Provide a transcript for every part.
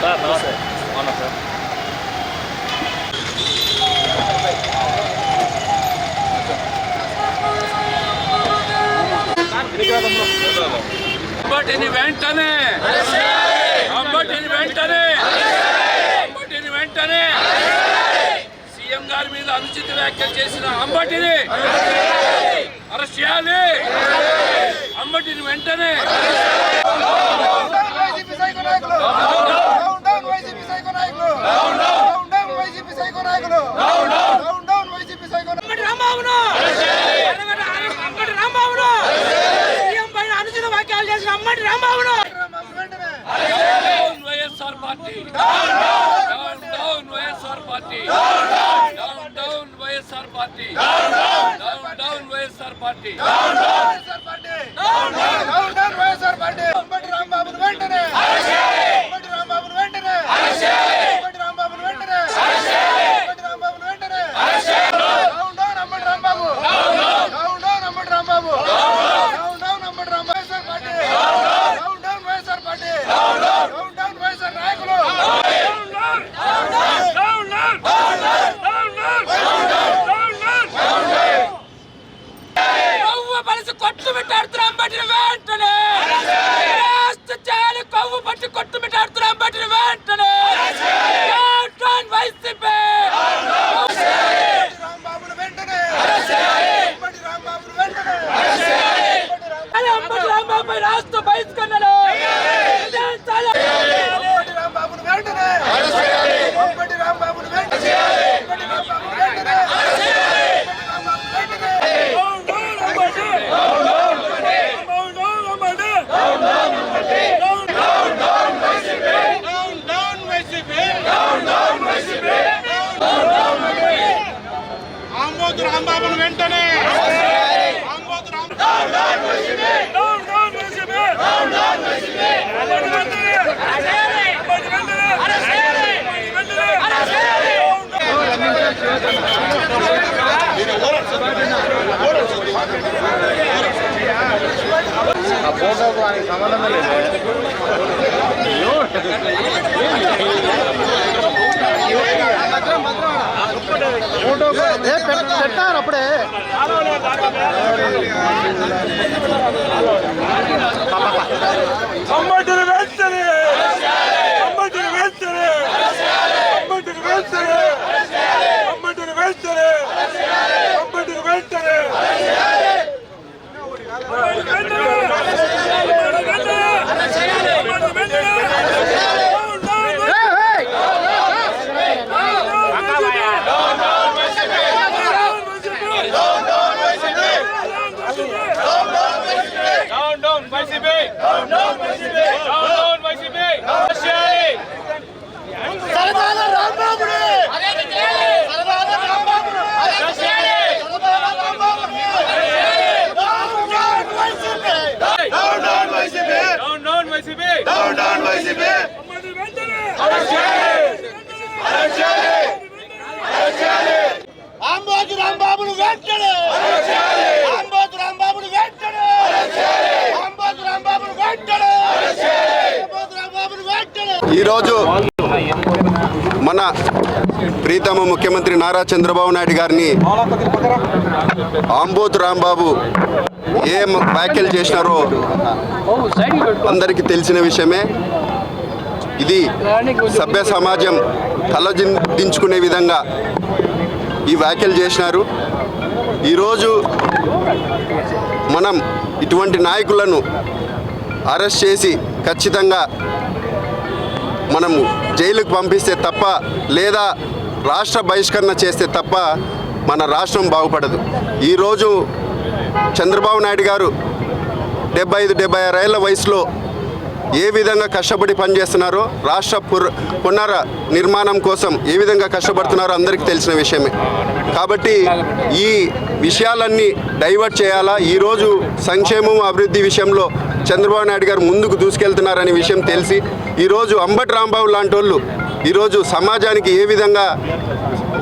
Sir నమస్తే అవునా sir అంబటిని వెంటనే అంబటిని వెంటనే అంబటిని వెంటనే సీఎం గారి మీద అనుచిత వ్యాఖ్యలు చేసిన అంబటిని అరెస్ట్ చేయాలి అంబటిని వెంటనే డౌన్ వైసీపీ సైకో నాయకులు డౌన్ డౌన్ రాంబాబును! రాంబాబును! రాంబాబును! YSR party down down YSR party down down YSR party down down YSR party YSR party down down YSR party Ambati రాంబాబును వెంటనే అంబటి రాంబాబును వెంటనే అంబటి రాంబాబును వెంటనే అంబటి రాంబాబును వెంటనే down down Ambati Rambabu down down Ambati Rambabu down down Ambati Rambabu YSR party down down YSR party down down YSR నాయకులు కొవ్వు పలిసి కొట్టు మిట్టాడుతున్న అంబటిని వెంటనే అరెస్ట్ చేయాలి కొవ్వు పట్టి కొట్టు మిట్టాడుతున్న అంబటిని వెంటనే డౌన్ డౌన్ వైసీపీ రాంబాబును వెంటనే అంబటి రాంబాబును వెంటనే అంబటి రాంబాబు అరే అంబటి రాంబాబుపై రాష్ట్ర బహిష్కరణలు విధించాలి. అంబటి రాంబాబును వెంటనే అంబటి రాంబాబును వెంటనే అంబటి రాంబాబును వెంటనే అంబటి రాంబాబును వెంటనే ఆంబోతు రాంబాబును వెంటనే ఆంబోతు రాంబాబు అంబటిని వెంటనే అంబటిని వెంటనే అంబటిని వెంటనే అంబటిని వెంటనే అంబటిని వెంటనే down down YCP down down YCP down down YCP చేయాలి సరదాల రాంబాబుని సరదాల రాంబాబుని సరదాల రాంబాబుని down down YCP down down YCP down down YCP Amboju రాంబాబును వెంటనే! అంబోజు రాంబాబును వెంటనే! అంబోజు రాంబాబును వెంటనే! అంబోజు రాంబాబును వెంటనే! ఈరోజు మన ప్రీతమ ముఖ్యమంత్రి నారా చంద్రబాబు నాయుడు గారిని ఆంబోతు రాంబాబు ఏం వ్యాఖ్యలు చేసినారో అందరికీ తెలిసిన విషయమే. ఇది సభ్య సమాజం తలదించుకునే విధంగా ఈ వ్యాఖ్యలు చేసినారు. ఈరోజు మనం ఇటువంటి నాయకులను అరెస్ట్ చేసి ఖచ్చితంగా మనము జైలుకు పంపిస్తే తప్ప లేదా రాష్ట్ర బహిష్కరణ చేస్తే తప్ప మన రాష్ట్రం బాగుపడదు. ఈరోజు చంద్రబాబు నాయుడు గారు డెబ్బై ఐదు డెబ్బై ఆరు ఏళ్ళ వయసులో ఏ విధంగా కష్టపడి పనిచేస్తున్నారో రాష్ట్ర పుర్ పునర నిర్మాణం కోసం ఏ విధంగా కష్టపడుతున్నారో అందరికీ తెలిసిన విషయమే. కాబట్టి ఈ విషయాలన్నీ డైవర్ట్ చేయాలా? ఈరోజు సంక్షేమం అభివృద్ధి విషయంలో చంద్రబాబు నాయుడు గారు ముందుకు దూసుకెళ్తున్నారనే విషయం తెలిసి ఈరోజు అంబటి రాంబాబు లాంటి వాళ్ళు ఈరోజు సమాజానికి ఏ విధంగా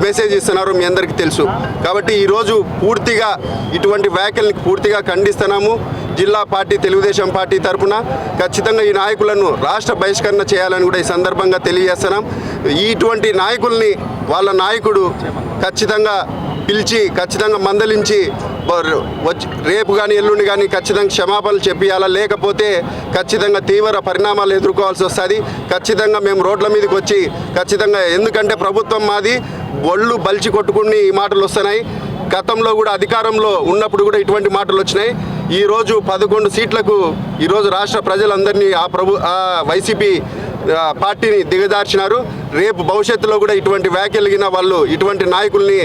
మెసేజ్ ఇస్తున్నారో మీ అందరికీ తెలుసు. కాబట్టి ఈరోజు పూర్తిగా ఇటువంటి వ్యాఖ్యల్ని పూర్తిగా ఖండిస్తున్నాము. జిల్లా పార్టీ తెలుగుదేశం పార్టీ తరపున ఖచ్చితంగా ఈ నాయకులను రాష్ట్ర బహిష్కరణ చేయాలని కూడా ఈ సందర్భంగా తెలియజేస్తున్నాం. ఇటువంటి నాయకుల్ని వాళ్ళ నాయకుడు ఖచ్చితంగా పిలిచి ఖచ్చితంగా మందలించి రేపు కానీ ఎల్లుండి కానీ ఖచ్చితంగా క్షమాపణలు చెప్పియాలా? లేకపోతే ఖచ్చితంగా తీవ్ర పరిణామాలు ఎదుర్కోవాల్సి వస్తుంది. ఖచ్చితంగా మేము రోడ్ల మీదకి వచ్చి ఖచ్చితంగా ఎందుకంటే ప్రభుత్వం మాది ఒళ్ళు బలిచి కొట్టుకుని ఈ మాటలు వస్తున్నాయి. గతంలో కూడా అధికారంలో ఉన్నప్పుడు కూడా ఇటువంటి మాటలు వచ్చినాయి. ఈరోజు పదకొండు సీట్లకు ఈరోజు రాష్ట్ర ప్రజలందరినీ ఆ ప్రభు ఆ వైసీపీ పార్టీని దిగజార్చినారు. రేపు భవిష్యత్తులో కూడా ఇటువంటి వ్యాఖ్యలిగిన వాళ్ళు ఇటువంటి నాయకుల్ని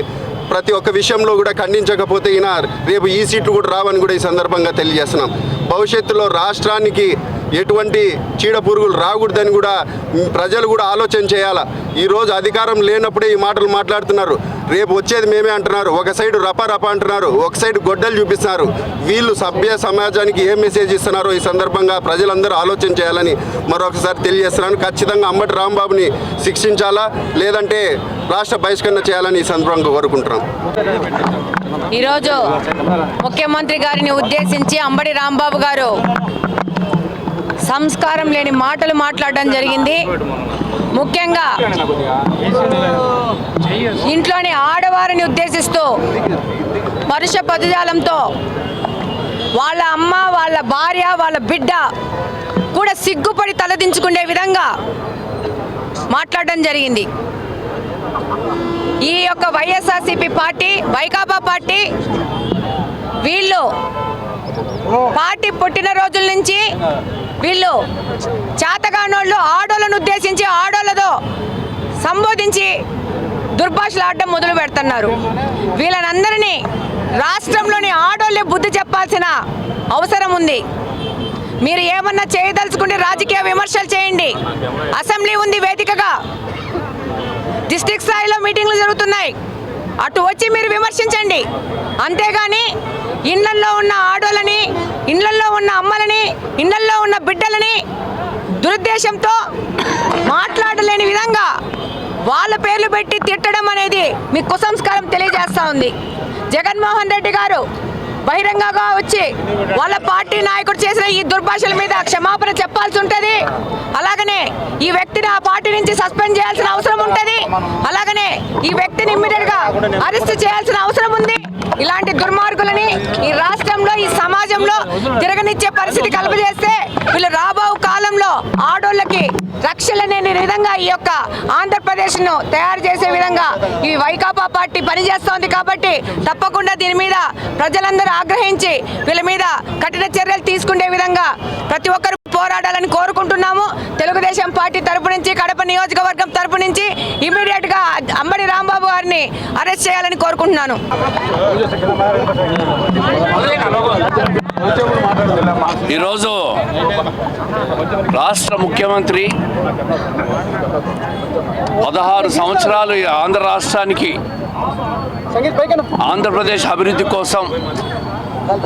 ప్రతి ఒక్క విషయంలో కూడా ఖండించకపోతే ఈయన రేపు ఈ సీట్లు కూడా రావని కూడా ఈ సందర్భంగా తెలియజేస్తున్నాం. భవిష్యత్తులో రాష్ట్రానికి ఎటువంటి చీడ పురుగులు రాకూడదని కూడా ప్రజలు కూడా ఆలోచన చేయాలా? ఈరోజు అధికారం లేనప్పుడే ఈ మాటలు మాట్లాడుతున్నారు. రేపు వచ్చేది మేమే అంటున్నారు. ఒక సైడ్ రప రప అంటున్నారు. ఒక సైడ్ గొడ్డలు చూపిస్తున్నారు. వీళ్ళు సభ్య సమాజానికి ఏ మెసేజ్ ఇస్తున్నారో ఈ సందర్భంగా ప్రజలందరూ ఆలోచన చేయాలని మరొకసారి తెలియజేస్తున్నాను. ఖచ్చితంగా అంబటి రాంబాబుని శిక్షించాలా? లేదంటే రాష్ట్ర బహిష్కరణ చేయాలని ఈ సందర్భంగా కోరుకుంటున్నాం. ఈరోజు ముఖ్యమంత్రి గారిని ఉద్దేశించి అంబడి రాంబాబు గారు సంస్కారం లేని మాటలు మాట్లాడడం జరిగింది. ముఖ్యంగా ఇంట్లోని ఆడవారిని ఉద్దేశిస్తూ పరుష పదజాలంతో వాళ్ళ అమ్మ వాళ్ళ భార్య వాళ్ళ బిడ్డ కూడా సిగ్గుపడి తలదించుకునే విధంగా మాట్లాడడం జరిగింది. ఈ యొక్క వైఎస్ఆర్సీపీ పార్టీ వైకాపా పార్టీ వీళ్ళు పార్టీ పుట్టిన రోజుల నుంచి వీళ్ళు చేతగానోళ్ళు ఆడోళ్ళను ఉద్దేశించి ఆడో సంబోధించి దుర్భాషలు ఆడటం మొదలు పెడుతున్నారు. వీళ్ళనందరినీ రాష్ట్రంలోని ఆడోళ్ళే బుద్ధి చెప్పాల్సిన అవసరం ఉంది. మీరు ఏమన్నా చేయదలుచుకుంటే రాజకీయ విమర్శలు చేయండి. అసెంబ్లీ ఉంది వేదికగా. డిస్టిక్ స్థాయిలో మీటింగ్లు జరుగుతున్నాయి. అటు వచ్చి మీరు విమర్శించండి. అంతేగాని ఇళ్ళల్లో ఉన్న ఆడోళ్ళని ఇళ్ళల్లో ఉన్న అమ్మలని ఇళ్ళల్లో ఉన్న బిడ్డలని దురుద్దేశంతో మాట్లాడలేని విధంగా వాళ్ళ పేర్లు పెట్టి తిట్టడం అనేది మీ కుసంస్కారం తెలియజేస్తా ఉంది. జగన్మోహన్ రెడ్డి గారు బహిరంగంగా వచ్చి వాళ్ళ పార్టీ నాయకుడు చేసిన ఈ దుర్భాషల మీద క్షమాపణ చెప్పాల్సి ఉంటుంది. అలాగనే ఈ వ్యక్తిని ఆ పార్టీ నుంచి సస్పెండ్ చేయాల్సిన అవసరం ఉంటుంది. అలాగనే ఈ వ్యక్తిని ఇమ్మీడియట్గా అరెస్ట్ చేయాల్సిన అవసరం ఉంది. ఇలాంటి దుర్మార్గులని ఈ రాష్ట్రంలో ఈ సమాజంలో తిరగనిచ్చే పరిస్థితి కలుగజేస్తే వీళ్ళు రాబో కాలంలో ఆడోళ్ళకి రక్షలనే విధంగా ఈ యొక్క ఆంధ్రప్రదేశ్ను తయారు చేసే విధంగా ఈ వైకాపా పార్టీ పనిచేస్తోంది కాబట్టి తప్పకుండా దీని మీద ప్రజలందరూ ఆగ్రహించి వీళ్ళ మీద కఠిన చర్యలు తీసుకునే విధంగా ప్రతి ఒక్కరు పార్టీ తరపు నుంచి కడప నియోజకవర్గం తరపు నుంచి ఇమీడియట్గా అంబడి రాంబాబు గారిని అరెస్ట్ చేయాలని కోరుకుంటున్నాను. ఈరోజు రాష్ట్ర ముఖ్యమంత్రి పదహారు సంవత్సరాలు ఆంధ్ర రాష్ట్రానికి ఆంధ్రప్రదేశ్ అభివృద్ధి కోసం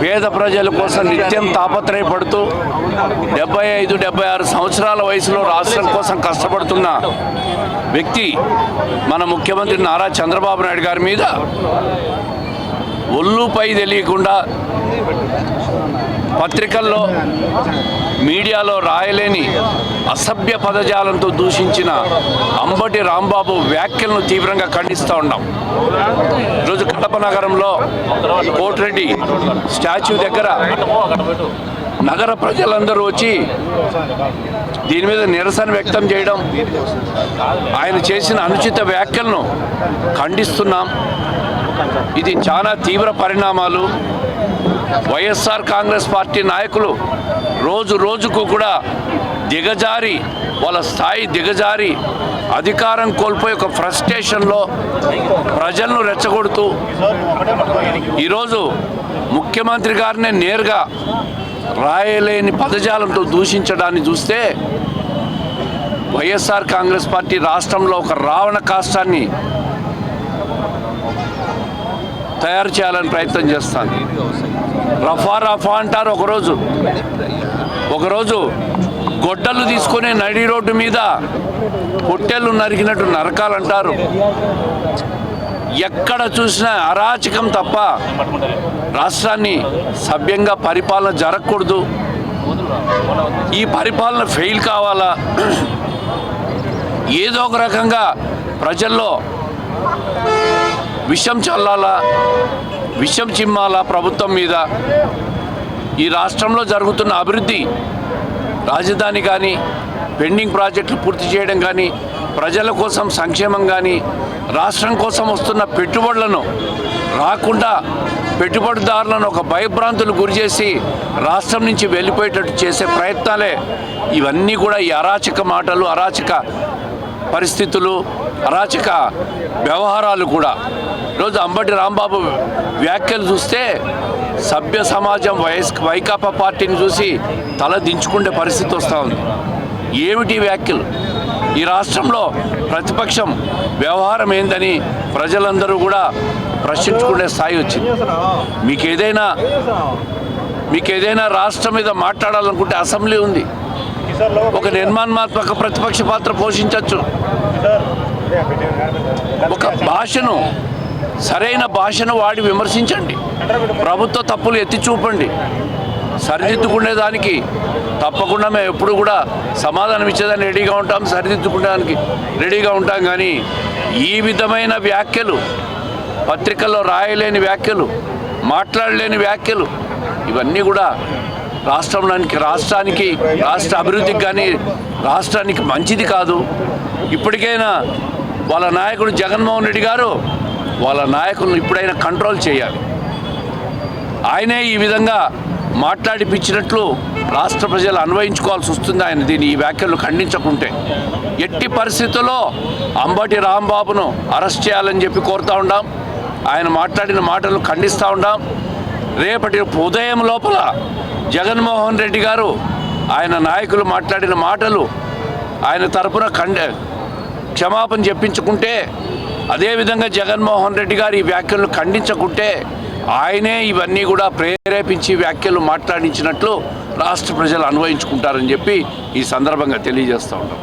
పేద ప్రజల కోసం నిత్యం తాపత్రయపడుతూ డెబ్బై ఐదు డెబ్బై ఆరు సంవత్సరాల వయసులో రాష్ట్రం కోసం కష్టపడుతున్న వ్యక్తి మన ముఖ్యమంత్రి నారా చంద్రబాబు నాయుడు గారి మీద ఒళ్ళుపై తెలియకుండా పత్రికల్లో మీడియాలో రాయలేని అసభ్య పదజాలంతో దూషించిన అంబటి రాంబాబు వ్యాఖ్యలను తీవ్రంగా ఖండిస్తూ ఉన్నాం. ఈరోజు కడప నగరంలో కోటిరెడ్డి స్టాచ్యూ దగ్గర నగర ప్రజలందరూ వచ్చి దీని మీద నిరసన వ్యక్తం చేయడం ఆయన చేసిన అనుచిత వ్యాఖ్యలను ఖండిస్తున్నాం. ఇది చాలా తీవ్ర పరిణామాలు. వైఎస్ఆర్ కాంగ్రెస్ పార్టీ నాయకులు రోజు రోజుకు కూడా దిగజారి వాళ్ళ స్థాయి దిగజారి అధికారం కోల్పోయి ఒక ఫ్రస్ట్రేషన్లో ప్రజలను రెచ్చగొడుతూ ఈరోజు ముఖ్యమంత్రి గారినే నేరుగా రాయలేని పదజాలంతో దూషించడాన్ని చూస్తే వైఎస్ఆర్ కాంగ్రెస్ పార్టీ రాష్ట్రంలో ఒక రావణ కాష్టాన్ని తయారు చేయాలని ప్రయత్నం చేస్తాను రఫా రఫా అంటారు ఒకరోజు. ఒకరోజు గొడ్డలు తీసుకునే నడి రోడ్డు మీద పొట్టెళ్ళు నరికినట్టు నరకాలంటారు ఎక్కడ చూసినా అరాచకం తప్ప రాష్ట్రాన్ని సభ్యంగా పరిపాలన జరగకూడదు. ఈ పరిపాలన ఫెయిల్ కావాలా? ఏదో ఒక రకంగా ప్రజల్లో విషం చల్లాలా? విషం చిమ్మాల ప్రభుత్వం మీద ఈ రాష్ట్రంలో జరుగుతున్న అభివృద్ధి రాజధాని కానీ పెండింగ్ ప్రాజెక్టులు పూర్తి చేయడం కానీ ప్రజల కోసం సంక్షేమం కానీ రాష్ట్రం కోసం వస్తున్న పెట్టుబడులను రాకుండా పెట్టుబడిదారులను ఒక భయభ్రాంతులు గురి చేసి రాష్ట్రం నుంచి వెళ్ళిపోయేటట్టు చేసే ప్రయత్నాలే. ఇవన్నీ కూడా ఈ అరాచక మాటలు అరాచక పరిస్థితులు అరాచక వ్యవహారాలు కూడా. ఈరోజు అంబటి రాంబాబు వ్యాఖ్యలు చూస్తే సభ్య సమాజం వయస్ వైకాపా పార్టీని చూసి తల దించుకునే పరిస్థితి వస్తూ ఉంది. ఏమిటి వ్యాఖ్యలు? ఈ రాష్ట్రంలో ప్రతిపక్షం వ్యవహారం ఏందని ప్రజలందరూ కూడా ప్రశ్నించుకునే స్థాయి వచ్చింది. మీకు ఏదైనా మీకు ఏదైనా రాష్ట్రం మీద మాట్లాడాలనుకుంటే అసెంబ్లీ ఉంది. ఒక నిర్మాణాత్మక ప్రతిపక్ష పాత్ర పోషించవచ్చు. ఒక భాషను సరైన భాషను వాడి విమర్శించండి. ప్రభుత్వ తప్పులు ఎత్తి చూపండి. సరిదిద్దుకునేదానికి తప్పకుండా మేము ఎప్పుడు కూడా సమాధానం ఇచ్చేదాన్ని రెడీగా ఉంటాం సరిదిద్దుకునేదానికి రెడీగా ఉంటాం. కానీ ఈ విధమైన వ్యాఖ్యలు పత్రికల్లో రాయలేని వ్యాఖ్యలు మాట్లాడలేని వ్యాఖ్యలు ఇవన్నీ కూడా రాష్ట్రంలోనికి రాష్ట్రానికి రాష్ట్ర అభివృద్ధికి కానీ రాష్ట్రానికి మంచిది కాదు. ఇప్పటికైనా వాళ్ళ నాయకుడు జగన్మోహన్ రెడ్డి గారు వాళ్ళ నాయకులను ఇప్పుడైనా కంట్రోల్ చేయాలి. ఆయనే ఈ విధంగా మాట్లాడిపించినట్లు రాష్ట్ర ప్రజలు అన్వయించుకోవాల్సి వస్తుంది ఆయన దీని ఈ వ్యాఖ్యలు ఖండించకుంటే. ఎట్టి పరిస్థితుల్లో అంబటి రాంబాబును అరెస్ట్ చేయాలని చెప్పి కోరుతూ ఉండాం. ఆయన మాట్లాడిన మాటలు ఖండిస్తూ ఉండాం. రేపటి ఉదయం లోపల జగన్మోహన్ రెడ్డి గారు ఆయన నాయకులు మాట్లాడిన మాటలు ఆయన తరపున ఖండ క్షమాపణ చెప్పించుకుంటే అదేవిధంగా జగన్మోహన్ రెడ్డి గారు ఈ వ్యాఖ్యలను ఖండించకుంటే ఆయనే ఇవన్నీ కూడా ప్రేరేపించి వ్యాఖ్యలు మాట్లాడించినట్లు రాష్ట్ర ప్రజలు అన్వయించుకుంటారని చెప్పి ఈ సందర్భంగా తెలియజేస్తూ ఉంటాం